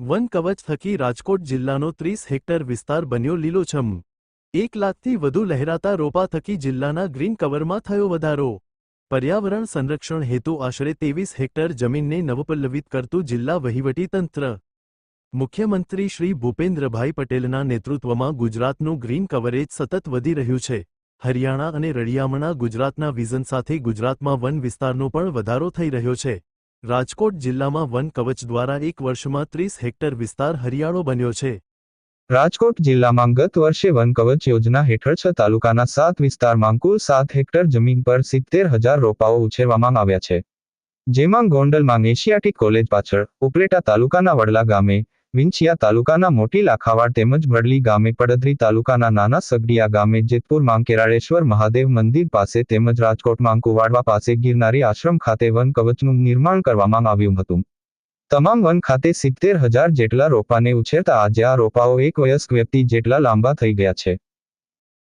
One કવચ થકી રાજકોટ જિલ્લાનો ત્રીસ હેક્ટર વિસ્તાર બન્યો લીલોછમ. એક લાખથી વધુ લહેરાતા રોપા થકી જિલ્લાના ગ્રીન કવરમાં થયો વધારો. પર્યાવરણ સંરક્ષણ હેતુ આશરે ત્રેવીસ હેક્ટર જમીનને નવપલ્લવિત કરતું જિલ્લા વહીવટીતંત્ર મુખ્યમંત્રી શ્રી ભૂપેન્દ્રભાઈ પટેલના નેતૃત્વમાં ગુજરાતનું ગ્રીન કવરેજ સતત વધી રહ્યું છે. હરિયાણા અને રળિયામણા ગુજરાતના વિઝન સાથે ગુજરાતમાં વન વિસ્તારનો પણ વધારો થઈ રહ્યો છે. રાજકોટ જિલ્લામાં વન કવચ દ્વારા એક વર્ષમાં ત્રીસ હેક્ટર વિસ્તાર હરિયાળો બન્યો છે. રાજકોટ જિલ્લામાં ગત વર્ષે વન કવચ યોજના હેઠળ છ તાલુકાના સાત વિસ્તારમાં કુલ સાત હેક્ટર જમીન પર સિત્તેર હજાર રોપાઓ ઉછેરવામાં આવ્યા છે. જેમાં ગોંડલમાં એશિયાટિક કોલેજ પાછળ, ઉપલેટા તાલુકાના વડલા ગામે વિંછિયા તાલુકાના મોટી લાખાવાડ તેમજ વડલી ગામે પડદરી તાલુકાના નાના સગડિયા ગામે જેતપુર કેરાળેશ્વર મહાદેવ મંદિર પાસે તેમજ રાજકોટમાં કુવાડવા પાસે ગિરનારી આશ્રમ ખાતે વન કવચનું નિર્માણ કરવામાં આવ્યું હતું. તમામ વન ખાતે સિત્તેર હજાર જેટલા રોપાને ઉછેરતા આજે આ રોપાઓ એક વયસ્ક વ્યક્તિ જેટલા લાંબા થઈ ગયા છે.